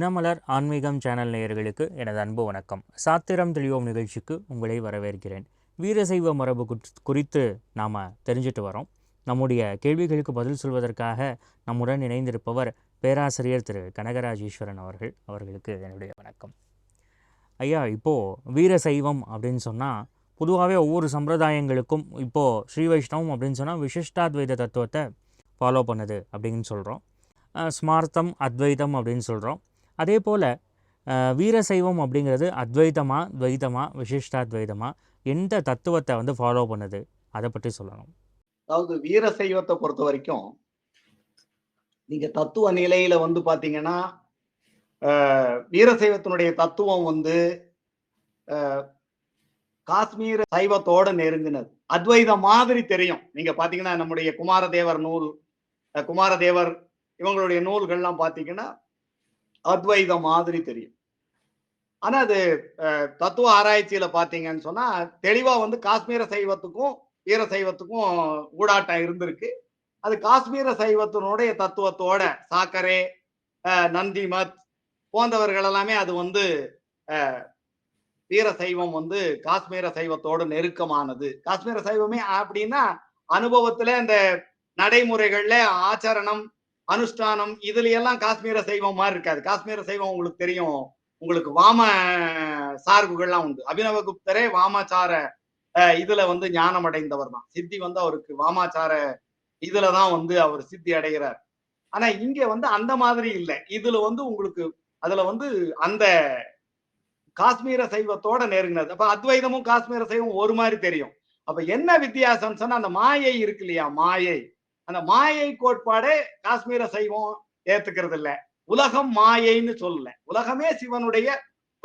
தினமலர் ஆன்மீகம் சேனல் நேயர்களுக்கு எனது அன்பு வணக்கம். சாத்திரம் தெளிவோம் நிகழ்ச்சிக்கு உங்களை வரவேற்கிறேன். வீரசைவ மரபு குறித்து நாம் தெரிஞ்சுட்டு வரோம். நம்முடைய கேள்விகளுக்கு பதில் சொல்வதற்காக நம்முடன் இணைந்திருப்பவர் பேராசிரியர் திரு கனகராஜ் ஈஸ்வரன் அவர்கள் அவர்களுக்கு என்னுடைய வணக்கம். ஐயா இப்போது வீரசைவம் அப்படின்னு சொன்னால் பொதுவாகவே ஒவ்வொரு சம்பிரதாயங்களுக்கும் இப்போது ஸ்ரீ வைஷ்ணவம் அப்படின்னு சொன்னால் விசிஷ்டாத்வைத தத்துவத்தை ஃபாலோ பண்ணுது அப்படின்னு சொல்கிறோம் ஸ்மார்த்தம் அத்வைதம் அப்படின்னு சொல்கிறோம் அதே போல் வீரசைவம் அப்படிங்கிறது அத்வைதமா துவைதமா விசிஷ்டாத்வைதமா எந்த தத்துவத்தை வந்து ஃபாலோ பண்ணுது? அதை பற்றி சொல்லணும். அதாவது வீர சைவத்தை பொறுத்த வரைக்கும் நீங்க தத்துவ நிலையில வந்து பாத்தீங்கன்னா வீரசைவத்தினுடைய வீர சைவத்தினுடைய தத்துவம் வந்து காஷ்மீர் காஷ்மீர சைவத்தோட நெருங்கினது. அத்வைதம் மாதிரி தெரியும். நீங்க பாத்தீங்கன்னா நம்முடைய குமாரதேவர் நூல் குமாரதேவர் இவங்களுடைய நூல்கள்லாம் பாத்தீங்கன்னா அத்வைதம் மாதிரி தெரியும். ஆனா அது தத்துவ ஆராய்ச்சியில பாத்தீங்கன்னு சொன்னா தெளிவா வந்து காஷ்மீர சைவத்துக்கும் வீர சைவத்துக்கும் ஊடாட்டம் இருந்திருக்கு. அது காஷ்மீர சைவத்தினுடைய தத்துவத்தோட சாக்கரே நந்திமத் போன்றவர்கள் எல்லாமே அது வந்து வீர சைவம் வந்து காஷ்மீர சைவத்தோட நெருக்கமானது. காஷ்மீர சைவமே அப்படின்னா அனுபவத்துல இந்த நடைமுறைகள்ல ஆச்சரணம் அனுஷ்டானம் இதுல எல்லாம் காஷ்மீர சைவம் மாதிரி இருக்காது. காஷ்மீர சைவம் உங்களுக்கு தெரியும். உங்களுக்கு வாம சார்புகள்லாம் உண்டு. அபினவ குப்தரே வாமாச்சார இதுல வந்து ஞானம் அடைந்தவர் தான். சித்தி வந்து அவருக்கு வாமாச்சார இதுலதான் வந்து அவர் சித்தி அடைகிறார். ஆனா இங்க வந்து அந்த மாதிரி இல்லை. இதுல வந்து உங்களுக்கு அதுல வந்து அந்த காஷ்மீர சைவத்தோட நெருங்கினது. அப்ப அத்வைதமும் காஷ்மீர சைவம் ஒரு மாதிரி தெரியும். அப்ப என்ன வித்தியாசம் சொன்னா அந்த மாயை இருக்கு இல்லையா? மாயை. அந்த மாயை கோட்பாடே காஷ்மீர சைவம் ஏத்துக்கிறது இல்ல உலகம் மாயைன்னு சொல்லல. உலகமே சிவனுடைய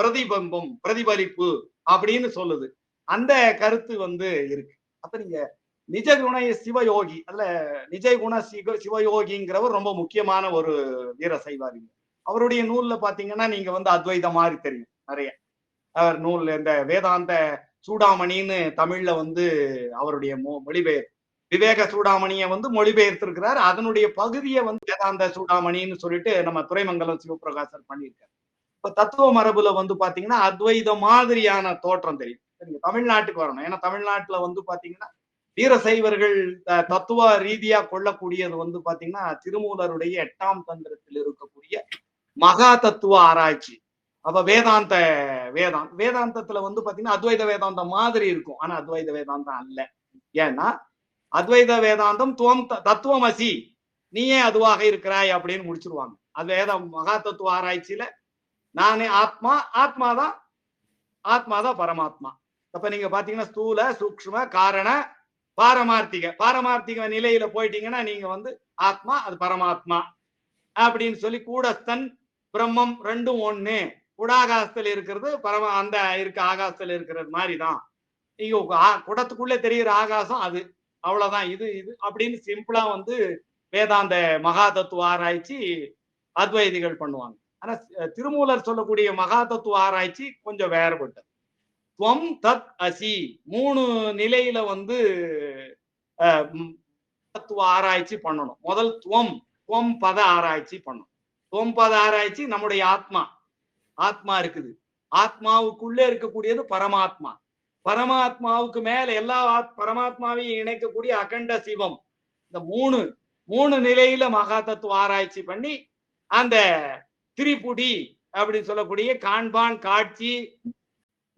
பிரதிபிம்பம் பிரதிபலிப்பு அப்படின்னு சொல்லுது. அந்த கருத்து வந்து இருக்கு. அப்ப நீங்க நிஜ குண சிவயோகி அல்ல நிஜ குண சிவ சிவயோகிங்கிறவர் ரொம்ப முக்கியமான ஒரு வீர செய்வாரிங்க அவருடைய நூல்ல பாத்தீங்கன்னா நீங்க வந்து அத்வைத மாதிரி தெரியும் நிறைய. அவர் நூல் இந்த வேதாந்த சூடாமணின்னு தமிழ்ல வந்து அவருடைய மொ- மொழிபெயர். விவேக சூடாமணியை வந்து மொழிபெயர்த்திருக்கிறார். அதனுடைய பகுதியை வந்து வேதாந்த சூடாமணின்னு சொல்லிட்டு நம்ம துறைமங்கலம் சிவபிரகாசர் பண்ணியிருக்காரு. இப்ப தத்துவ மரபுல வந்து பாத்தீங்கன்னா அத்வைத மாதிரியான தோற்றம் தெரியும். நீங்க தமிழ்நாட்டுக்கு வரணும். ஏன்னா தமிழ்நாட்டுல வந்து பாத்தீங்கன்னா வீரசைவர்கள் தத்துவ ரீதியா கொள்ளக்கூடியது வந்து பாத்தீங்கன்னா திருமூலருடைய எட்டாம் தந்திரத்தில் இருக்கக்கூடிய மகா தத்துவ ஆராய்ச்சி. அப்ப வேதாந்த வேதாந்த் வேதாந்தத்துல வந்து பாத்தீங்கன்னா அத்வைத வேதாந்தம் மாதிரி இருக்கும். ஆனா அத்வைத வேதாந்தம் அல்ல. ஏன்னா அத்வைத வேதாந்தம் துவம் த- தத்துவமசி. நீயே அதுவாக இருக்கிறாய் அப்படின்னு முடிச்சிருவாங்க. அது வேதம் மகா தத்துவ ஆராய்ச்சியில நானே ஆத்மா ஆத்மாதான் ஆத்மாதான் பரமாத்மா. அப்ப நீங்க பாத்தீங்கன்னா ஸ்தூல சூக்ஷ்ம காரண பாரமார்த்திக. பாரமார்த்திக நிலையில போயிட்டீங்கன்னா நீங்க வந்து ஆத்மா அது பரமாத்மா அப்படின்னு சொல்லி கூடஸ்தன் பிரம்மம் ரெண்டும் ஒண்ணு. குடாகாசத்துல இருக்கிறது பரம அந்த இருக்க ஆகாசத்துல இருக்கிறது மாதிரிதான். நீங்க குடத்துக்குள்ளே தெரிகிற ஆகாசம் அது. அவ்வளவுதான். இது இது அப்படின்னு சிம்பிளா வந்து வேதாந்த மகா தத்துவ ஆராய்ச்சி அத்வைதிகள் பண்ணுவாங்க. ஆனா திருமூலர் சொல்லக்கூடிய மகா தத்துவ ஆராய்ச்சி கொஞ்சம் வேறுபட்டது. துவம் தத் அசி மூணு நிலையில வந்து தத்துவ ஆராய்ச்சி பண்ணணும். முதல் துவம் துவம் பத ஆராய்ச்சி பண்ணணும். துவம் பத ஆராய்ச்சி நம்முடைய ஆத்மா. ஆத்மா இருக்குது. ஆத்மாவுக்குள்ளே இருக்கக்கூடியது பரமாத்மா. பரமாத்மாவுக்கு மேல எல்லா பரமாத்மாவையும் இணைக்கக்கூடிய அகண்ட சிவம். இந்த மூணு மூணு நிலையில மகா தத்துவ ஆராய்ச்சி பண்ணி அந்த திரிபுடி அப்படின்னு சொல்லக்கூடிய காண்பான் காட்சி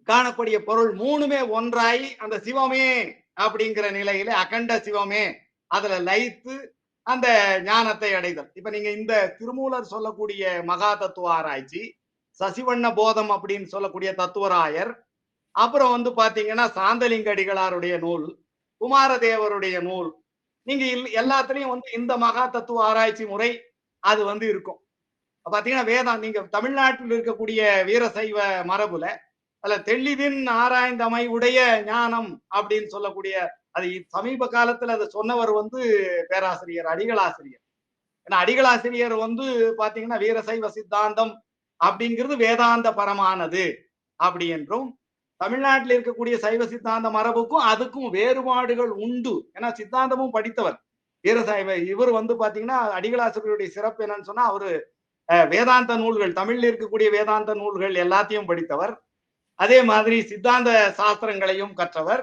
காணக்கூடிய பொருள் மூணுமே ஒன்றாய் அந்த சிவமே அப்படிங்கிற நிலையில அகண்ட சிவமே அதுல லயித்து அந்த ஞானத்தை அடைதல். இப்ப நீங்க இந்த திருமூலர் சொல்லக்கூடிய மகா தத்துவ ஆராய்ச்சி சசிவண்ண போதம் அப்படின்னு சொல்லக்கூடிய தத்துவராயர் அப்புறம் வந்து பாத்தீங்கன்னா சாந்தலிங்க அடிகளாருடைய நூல் குமாரதேவருடைய நூல். நீங்க எல்லாத்துலயும் வந்து இந்த மகா தத்துவ ஆராய்ச்சி முறை அது வந்து இருக்கும். பாத்தீங்கன்னா வேதம் நீங்க தமிழ்நாட்டில் இருக்கக்கூடிய வீரசைவ மரபுல அதுல தெள்ளிதின் ஆராய்ந்தமை உடைய ஞானம் அப்படின்னு சொல்லக்கூடிய அது சமீப காலத்துல அதை சொன்னவர் வந்து பேராசிரியர் அடிகளாசிரியர். ஏன்னா அடிகளாசிரியர் வந்து பாத்தீங்கன்னா வீரசைவ சித்தாந்தம் அப்படிங்கிறது வேதாந்த பரமானது அப்படி என்றும் தமிழ்நாட்டில் இருக்கக்கூடிய சைவ சித்தாந்த மரபுக்கும் அதுக்கும் வேறுபாடுகள் உண்டு. ஏன்னா சித்தாந்தமும் படித்தவர். வீரசைவ இவர் வந்து பாத்தீங்கன்னா அடிகளாசிரியருடைய சிறப்பு என்னன்னு சொன்னா அவரு வேதாந்த நூல்கள் தமிழ்ல இருக்கக்கூடிய வேதாந்த நூல்கள் எல்லாத்தையும் படித்தவர். அதே மாதிரி சித்தாந்த சாஸ்திரங்களையும் கற்றவர்.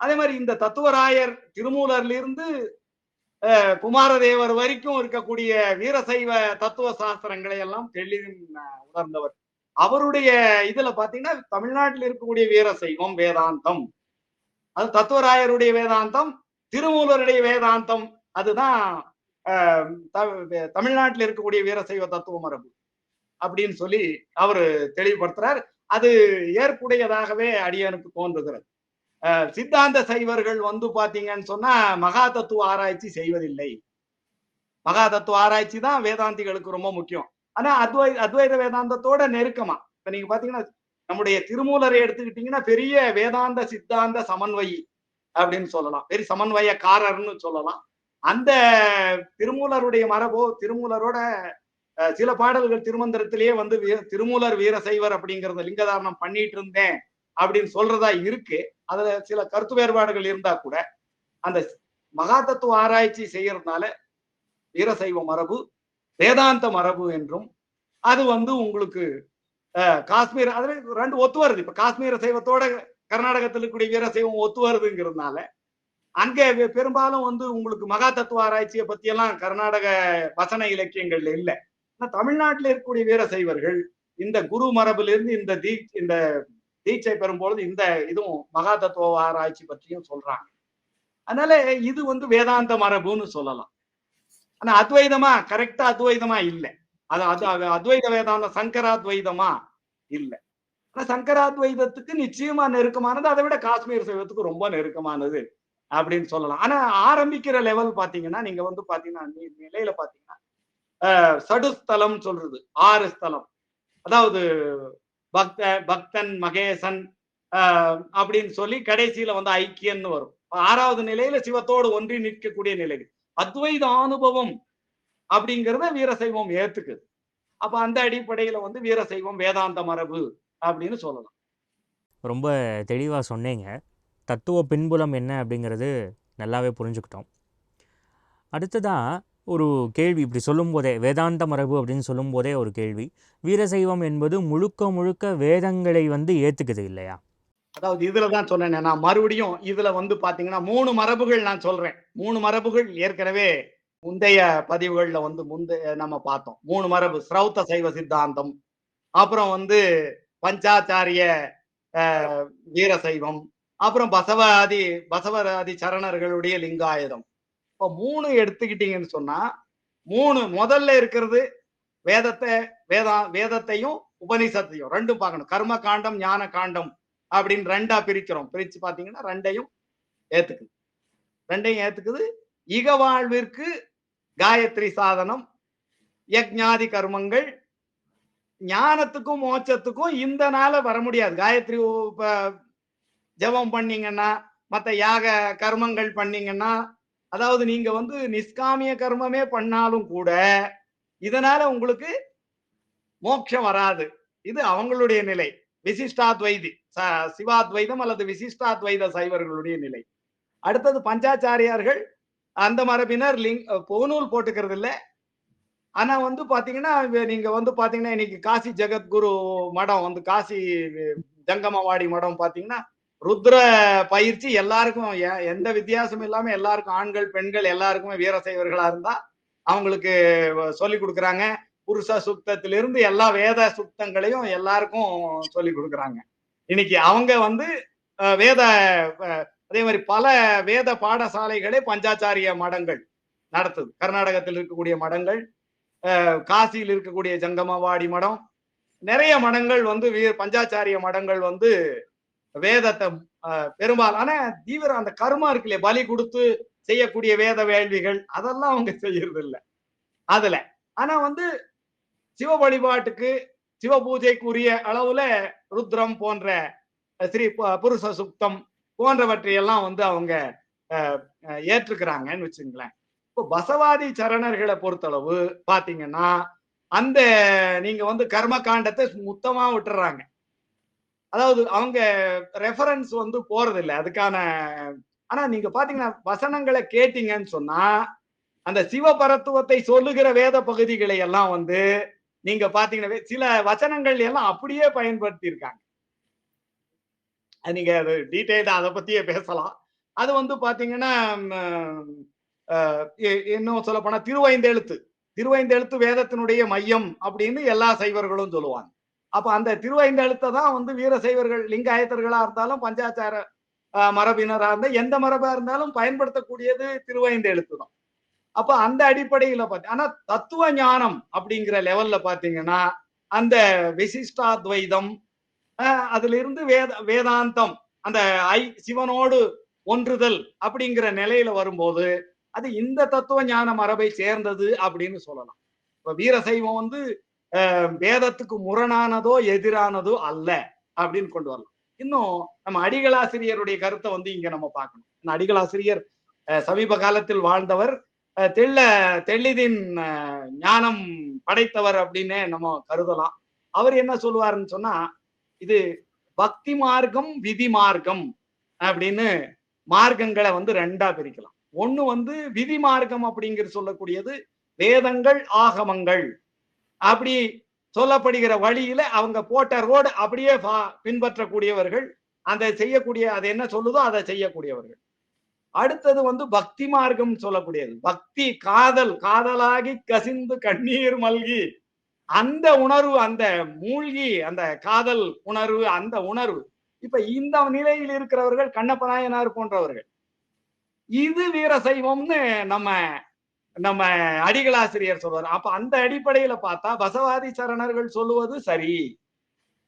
அதே மாதிரி இந்த தத்துவராயர் திருமூலர்ல இருந்து அஹ், குமாரதேவர் வரைக்கும் இருக்கக்கூடிய வீரசைவ தத்துவ சாஸ்திரங்களை எல்லாம் தெளிவும் உணர்ந்தவர். அவருடைய இதுல பாத்தீங்கன்னா தமிழ்நாட்டில் இருக்கக்கூடிய வீர சைவம் வேதாந்தம். அது தத்துவராயருடைய வேதாந்தம் திருமூலருடைய வேதாந்தம். அதுதான் அஹ், த- தமிழ்நாட்டில் இருக்கக்கூடிய வீரசைவ தத்துவ மரபு அப்படின்னு சொல்லி அவரு தெளிவுபடுத்துறார். அது ஏற்புடையதாகவே அடியனுக்கு தோன்றுகிறது. சித்தாந்த சைவர்கள் வந்து பாத்தீங்கன்னு சொன்னா மகா தத்துவ ஆராய்ச்சி செய்வதில்லை. மகா தத்துவ ஆராய்ச்சி தான் வேதாந்திகளுக்கு ரொம்ப முக்கியம். ஆனா அத்வை அத்வைத வேதாந்தத்தோட நெருக்கமா. இப்ப நீங்க பாத்தீங்கன்னா நம்முடைய திருமூலரை எடுத்துக்கிட்டீங்கன்னா பெரிய வேதாந்த சித்தாந்த சமன்வயி அப்படின்னு சொல்லலாம். பெரிய சமன்வயக்காரர்னு சொல்லலாம். அந்த திருமூலருடைய மரபோ திருமூலரோட சில பாடல்கள் திருமந்திரத்திலேயே வந்து வீர- திருமூலர் வீரசைவர் அப்படிங்கறத லிங்கதாரணம் பண்ணிட்டு இருந்தேன் அப்படின்னு சொல்றதா இருக்கு. அதுல சில கருத்து வேறுபாடுகள் இருந்தா கூட அந்த மகாதத்துவ ஆராய்ச்சி செய்யறதுனால வீரசைவ மரபு வேதாந்த மரபு என்றும் அது வந்து உங்களுக்கு அஹ், காஷ்மீர் அதுல ரெண்டு ஒத்து வருது. இப்ப காஷ்மீர சைவத்தோட கர்நாடகத்தில் இருக்கக்கூடிய வீரசைவம் ஒத்து வருதுங்கிறதுனால அங்கே பெரும்பாலும் வந்து உங்களுக்கு மகா தத்துவ ஆராய்ச்சியை பத்தியெல்லாம் கர்நாடக வசன இலக்கியங்கள்ல இல்லை. ஆனா தமிழ்நாட்டில் இருக்கக்கூடிய வீரசைவர்கள் இந்த குரு மரபிலிருந்து இந்த தீ இந்த தீட்சை பெறும்பொழுது இந்த இதுவும் மகா தத்துவ ஆராய்ச்சி பற்றியும் சொல்றாங்க. அதனால இது வந்து வேதாந்த மரபுன்னு சொல்லலாம். ஆனா அத்வைதமா கரெக்டா அத்வைதமா இல்ல. அது அது அது அத்வைத வேதாந்த சங்கராத்வைதமா இல்ல. ஆனா சங்கராத்வைதத்துக்கு நிச்சயமா நெருக்கமானது அதை விட காஷ்மீர் சைவத்துக்கு ரொம்ப நெருக்கமானது அப்படின்னு சொல்லலாம். ஆனா ஆரம்பிக்கிற லெவல் பாத்தீங்கன்னா நீங்க வந்து பாத்தீங்கன்னா நிலையில பாத்தீங்கன்னா அஹ், சடுஸ்தலம் சொல்றது ஆறு ஸ்தலம். அதாவது பக்த பக்தன் மகேசன் ஆஹ், அப்படின்னு சொல்லி கடைசியில வந்து ஐக்கியன்னு வரும். ஆறாவது நிலையில சிவத்தோடு ஒன்றி நிற்கக்கூடிய நிலை அத்வைத அனுபவம் அப்படிங்கிறத வீரசைவம் ஏத்துக்குது. அப்ப அந்த அடிப்படையில வந்து வீரசைவம் வேதாந்த மரபு அப்படின்னு சொல்லலாம். ரொம்ப தெளிவாக சொன்னீங்க. தத்துவ பின்புலம் என்ன அப்படிங்கிறது நல்லாவே புரிஞ்சுக்கிட்டோம். அடுத்ததாக ஒரு கேள்வி இப்படி சொல்லும்போதே வேதாந்த மரபு அப்படின்னு சொல்லும்போதே ஒரு கேள்வி. வீரசைவம் என்பது முழுக்க முழுக்க வேதங்களை வந்து ஏற்றுக்குது இல்லையா? அதாவது இதுலதான் சொன்னேன் நான் மறுபடியும் இதுல வந்து பாத்தீங்கன்னா மூணு மரபுகள் நான் சொல்றேன். மூணு மரபுகள் ஏற்கனவே முந்தைய பதிவுகள்ல வந்து முந்தைய நம்ம பார்த்தோம். மூணு மரபு ஸ்ரௌத்த சைவ சித்தாந்தம் அப்புறம் வந்து பஞ்சாச்சாரிய வீர சைவம் அப்புறம் பசவாதி பசவராதி சரணர்களுடைய லிங்காயுதம். இப்போ மூணு எடுத்துக்கிட்டீங்கன்னு சொன்னா மூணு முதல்ல இருக்கிறது வேதத்தை வேதா வேதத்தையும் உபனிஷத்தையும் ரெண்டும் பார்க்கணும். கர்ம காண்டம் ஞான காண்டம் அப்படின்னு ரெண்டா பிரிக்கிறோம். பிரிச்சு பாத்தீங்கன்னா ரெண்டையும் ஏத்துக்குது. ரெண்டையும் ஏத்துக்குது. இக வாழ்விற்கு காயத்ரி சாதனம் யக்ஞாதி கர்மங்கள் ஞானத்துக்கும் மோட்சத்துக்கும் இந்த நாள வர முடியாது. காயத்ரி உ- ஜெபம் பண்ணீங்கன்னா மத்த யாக கர்மங்கள் பண்ணீங்கன்னா அதாவது நீங்க வந்து நிஷ்காமிய கர்மமே பண்ணாலும் கூட இதனால உங்களுக்கு மோட்சம் வராது. இது அவங்களுடைய நிலை. விசிஷ்டாத்வைதி ச- சிவாத்வைதம் அல்லது விசிஷ்டாத்வைத சைவர்களுடைய நிலை. அடுத்தது பஞ்சாச்சாரியார்கள் அந்த மரபினர் லிங் பூநூல் போட்டுக்கிறது இல்லை. ஆனா வந்து பாத்தீங்கன்னா நீங்க வந்து பாத்தீங்கன்னா இன்னைக்கு காசி ஜெகத்குரு மடம் வந்து காசி ஜங்கமவாடி மடம் பாத்தீங்கன்னா ருத்ர பயிற்சி எல்லாருக்கும் எந்த வித்தியாசமும் இல்லாம எல்லாருக்கும் ஆண்கள் பெண்கள் எல்லாருக்குமே வீரசைவர்களா இருந்தா அவங்களுக்கு சொல்லி கொடுக்குறாங்க. புருஷ சுத்தத்திலிருந்து எல்லா வேத சுத்தங்களையும் எல்லாருக்கும் சொல்லி கொடுக்குறாங்க. இன்னைக்கு அவங்க வந்து வேத அதே மாதிரி பல வேத பாடசாலைகளே பஞ்சாச்சாரிய மடங்கள் நடத்துது. கர்நாடகத்தில் இருக்கக்கூடிய மடங்கள் காசியில் இருக்கக்கூடிய ஜங்கமவாடி மடம் நிறைய மடங்கள் வந்து வீ- பஞ்சாச்சாரிய மடங்கள் வந்து வேதத்தை பெரும்பாலான தீவிரம் அந்த கர்மா இருக்குல்ல பலி கொடுத்து செய்யக்கூடிய வேத வேள்விகள் அதெல்லாம் அவங்க செய்யறது இல்லை அதுல. ஆனா வந்து சிவ வழிபாட்டுக்கு சிவ பூஜைக்குரிய அளவுல ருத்ரம் போன்ற ஸ்ரீ புருஷ சுத்தம் போன்றவற்றையெல்லாம் வந்து அவங்க ஏற்றுக்கிறாங்கன்னு வச்சுங்களேன். இப்போ பசவாதி சரணர்களை பொறுத்தளவு பாத்தீங்கன்னா அந்த நீங்க வந்து கர்ம காண்டத்தை மொத்தமா விட்டுறாங்க. அதாவது அவங்க ரெஃபரன்ஸ் வந்து போறது இல்லை அதுக்கான ஆனா நீங்க பாத்தீங்கன்னா வசனங்களை கேட்டீங்கன்னு சொன்னா அந்த சிவபரத்துவத்தை சொல்லுகிற வேத பகுதிகளை எல்லாம் வந்து நீங்க பாத்தீங்கன்னா சில வசனங்கள் எல்லாம் அப்படியே பயன்படுத்தி இருக்காங்க நீங்க அது டீட்டெயில்டா அதை பத்தியே பேசலாம். அது வந்து பாத்தீங்கன்னா இன்னும் சொல்ல போனா திருவைந்தெழுத்து. திருவைந்தெழுத்து வேதத்தினுடைய மையம் அப்படின்னு எல்லா சைவர்களும் சொல்லுவாங்க. அப்ப அந்த திருவைந்தெழுத்தை தான் வந்து வீர சைவர்கள் லிங்காயத்தர்களா இருந்தாலும் பஞ்சாச்சார அஹ், மரபினரா இருந்தால் எந்த மரபா இருந்தாலும் பயன்படுத்தக்கூடியது திருவைந்தெழுத்து தான். அப்ப அந்த அடிப்படையில பார்த்து ஆனா தத்துவ ஞானம் அப்படிங்கிற லெவல்ல பாத்தீங்கன்னா அந்த விசிஷ்டாத்வைதம் அஹ், அதுல இருந்து வேத வேதாந்தம் அந்த ஐ சிவனோடு ஒன்றுதல் அப்படிங்கிற நிலையில வரும்போது அது இந்த தத்துவ ஞான மரபை சேர்ந்தது அப்படின்னு சொல்லலாம். இப்ப வீரசைவம் வந்து வேதத்துக்கு முரணானதோ எதிரானதோ அல்ல அப்படின்னு கொண்டு வரலாம். இன்னும் நம்ம அடிகளாசிரியருடைய கருத்தை வந்து இங்க நம்ம பார்க்கணும். இந்த அடிகளாசிரியர் அஹ், சமீப காலத்தில் வாழ்ந்தவர் தெள்ள தெள்ளிதின் ஞானம் படைத்தவர் அப்படின்னு நம்ம கருதலாம். அவர் என்ன சொல்லுவாருன்னு சொன்னா இது பக்தி மார்க்கம் விதி மார்க்கம் அப்படின்னு மார்க்கங்களை வந்து ரெண்டா பிரிக்கலாம். ஒண்ணு வந்து விதி மார்க்கம் அப்படிங்கிற சொல்லக்கூடியது வேதங்கள் ஆகமங்கள். அப்படி சொல்லப்படுகிற வழியில அவங்க போட்ட ரோடு அப்படியே பின்பற்றக்கூடியவர்கள் அந்த செய்யக்கூடிய அது என்ன சொல்லுதோ அதை செய்யக்கூடியவர்கள். அடுத்தது வந்து பக்தி மார்க்கம் சொல்லக்கூடியது. பக்தி காதல் காதலாகி கசிந்து கண்ணீர் மல்கி. அந்த உணர்வு அந்த மூழ்கி அந்த காதல் உணர்வு அந்த உணர்வு. இப்ப இந்த நிலையில் இருக்கிறவர்கள் கண்ணப்ப நாயனார் போன்றவர்கள். இது வீரசைவம்னு நம்ம நம்ம அடிகளாசிரியர் சொல்வார். அப்ப அந்த அடிப்படையில பார்த்தா பசவாதி சரணர்கள் சொல்லுவது சரி.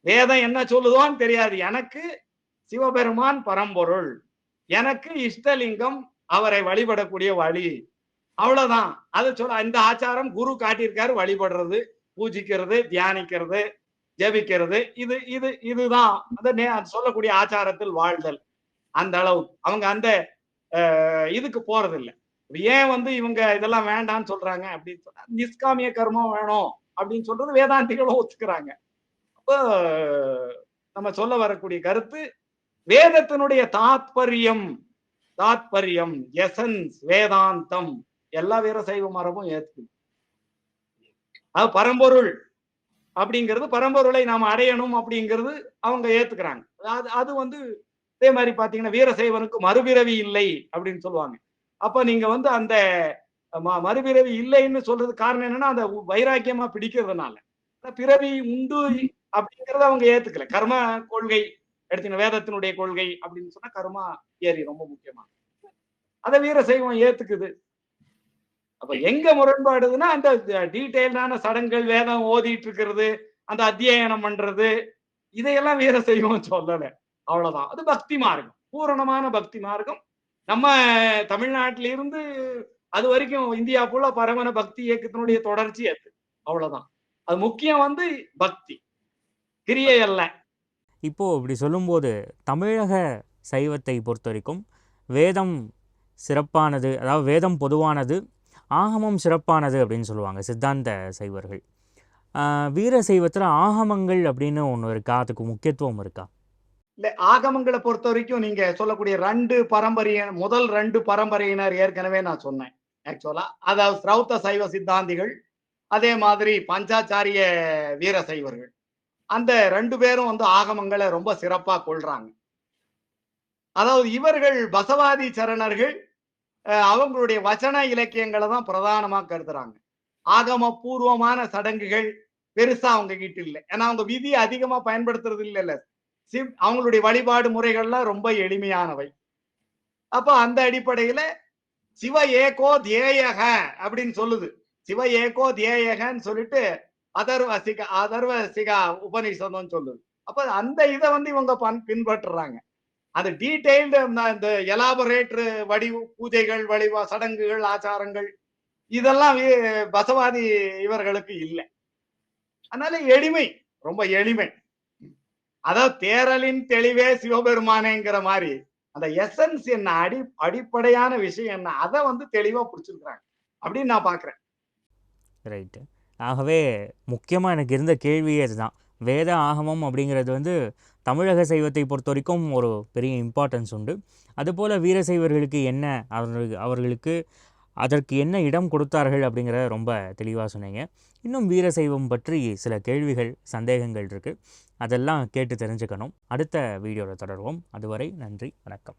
வேதம் என்ன சொல்லுதோன்னு தெரியாது. எனக்கு சிவபெருமான் பரம்பொருள். எனக்கு இஷ்டலிங்கம் அவரை வழிபடக்கூடிய வழி. அவ்வளவுதான். அது சொல்ல இந்த ஆச்சாரம் குரு காட்டியிருக்காரு வழிபடுறது பூஜிக்கிறது தியானிக்கிறது ஜெபிக்கிறது. இது இது இதுதான். அந்த நே- அது சொல்லக்கூடிய ஆச்சாரத்தில் வாழ்தல். அந்த அளவு. அவங்க அந்த இதுக்கு போறதில்லை. ஏன் வந்து இவங்க இதெல்லாம் வேண்டாம்னு சொல்றாங்க அப்படின்னு சொன்னா நிஷ்காமிய கர்மம் வேணும் அப்படின்னு சொல்றது வேதாந்திகளும் ஒத்துக்கிறாங்க. அப்போ நம்ம சொல்ல வரக்கூடிய கருத்து வேதத்தினுடைய தாத்பரியம் தாத்பரியம் எசன்ஸ் வேதாந்தம். எல்லா வீர சைவ மரபும் ஏத்துக்குது அது பரம்பொருள் அப்படிங்கிறது பரம்பொருளை நாம் அடையணும் அப்படிங்கிறது அவங்க ஏத்துக்கிறாங்க. அது அது வந்து அதே மாதிரி பாத்தீங்கன்னா வீரசைவனுக்கு மறுபிறவி இல்லை அப்படின்னு சொல்லுவாங்க. அப்ப நீங்க வந்து அந்த ம- மறுபிறவி இல்லைன்னு சொல்றது காரணம் என்னன்னா அந்த வைராக்கியமா பிடிக்கிறதுனால. பிறவி உண்டு அப்படிங்கறத அவங்க ஏத்துக்கல. கர்ம கொள்கை எடுத்தீங்க வேதத்தினுடைய கொள்கை அப்படின்னு சொன்னா கருமா ஏரி ரொம்ப முக்கியமா. அத வீரசைவம் ஏத்துக்குது. அப்ப எங்க முரண்பாடுதுன்னா அந்த டீட்டெயில்டான சடங்குகள் வேதம் ஓதிட்டு இருக்கிறது அந்த அத்தியாயனம் பண்றது இதையெல்லாம் வீர சைவம் சொல்லல. அவ்வளவுதான். அது பக்தி மார்க்கம். பூரணமான பக்தி மார்க்கம். நம்ம தமிழ்நாட்டில இருந்து அது வரைக்கும் இந்தியா ஃபுல்லா பரமன பக்தி இயக்கத்தினுடைய தொடர்ச்சி அது. அவ்வளவுதான். அது முக்கியம் வந்து பக்தி. கிரியை அல்ல. இப்போது இப்படி சொல்லும்போது தமிழக சைவத்தை பொறுத்த வரைக்கும் வேதம் சிறப்பானது அதாவது வேதம் பொதுவானது ஆகமம் சிறப்பானது அப்படின்னு சொல்லுவாங்க சித்தாந்த சைவர்கள். வீர சைவத்தில் ஆகமங்கள் அப்படின்னு ஒன்று இருக்கா? அதுக்கு முக்கியத்துவம் இருக்கா? இல்லை ஆகமங்களை பொறுத்த வரைக்கும் நீங்க சொல்லக்கூடிய ரெண்டு பரம்பரைய முதல் ரெண்டு பரம்பரையினர் ஏற்கனவே நான் சொன்னேன் ஆக்சுவலா அதாவது ஸ்ரௌத்த சைவ சித்தாந்திகள் அதே மாதிரி பஞ்சாச்சாரிய வீர சைவர்கள். அந்த ரெண்டு பேரும் வந்து ஆகமங்களை ரொம்ப சிறப்பா கொள்றாங்க அதாவது இவர்கள் பசவாதி சரணர்கள் அஹ், அவங்களுடைய வச்சன இலக்கியங்களை தான் பிரதானமா கருதுறாங்க. ஆகம பூர்வமான சடங்குகள் பெருசா அவங்க கிட்ட இல்லை. ஏன்னா அவங்க விதி அதிகமா பயன்படுத்துறது இல்லைல்ல. சிவ் அவங்களுடைய வழிபாடு முறைகள்லாம் ரொம்ப எளிமையானவை. அப்ப அந்த அடிப்படையில சிவ ஏகோ தேயக அப்படின்னு சொல்லுது. சிவ ஏகோ தேயகன்னு சொல்லிட்டு அதர்வ அதர்வசிகா அதர்வ சிகா உபநிஷதம் சொல்லுது. அப்ப அந்த இதை வந்து இவங்க பன் பின்பற்றுறாங்க. அந்த டீடைல்டு இந்த எலாபரேட்டர் வடி பூஜைகள் வழிவா சடங்குகள் ஆச்சாரங்கள் இதெல்லாம் பசவாதி இவர்களுக்கு இல்லை. அதனால எளிமை ரொம்ப எளிமை. அதாவது தேரலின் தெளிவே சிவபெருமானேங்கிற மாதிரி அந்த எசன்ஸ் என்ன அடி அடிப்படையான விஷயம் என்ன அதை வந்து தெளிவா பிடிச்சிருக்கிறாங்க அப்படின்னு நான் பாக்குறேன் ரைட்டு ஆகவே முக்கியமாக எனக்கு இருந்த கேள்வியே அதுதான். வேத ஆகமம் அப்படிங்கிறது வந்து தமிழக சைவத்தை பொறுத்த வரைக்கும் ஒரு பெரிய இம்பார்ட்டன்ஸ் உண்டு. அதுபோல் வீரசைவர்களுக்கு என்ன அவர்களுக்கு அவர்களுக்கு அதற்கு என்ன இடம் கொடுத்தார்கள் அப்படிங்கிற ரொம்ப தெளிவாக சொன்னீங்க. இன்னும் வீரசைவம் பற்றி சில கேள்விகள் சந்தேகங்கள் இருக்குது அதெல்லாம் கேட்டு தெரிஞ்சுக்கணும். அடுத்த வீடியோவில் தொடர்வோம். அதுவரை நன்றி வணக்கம்.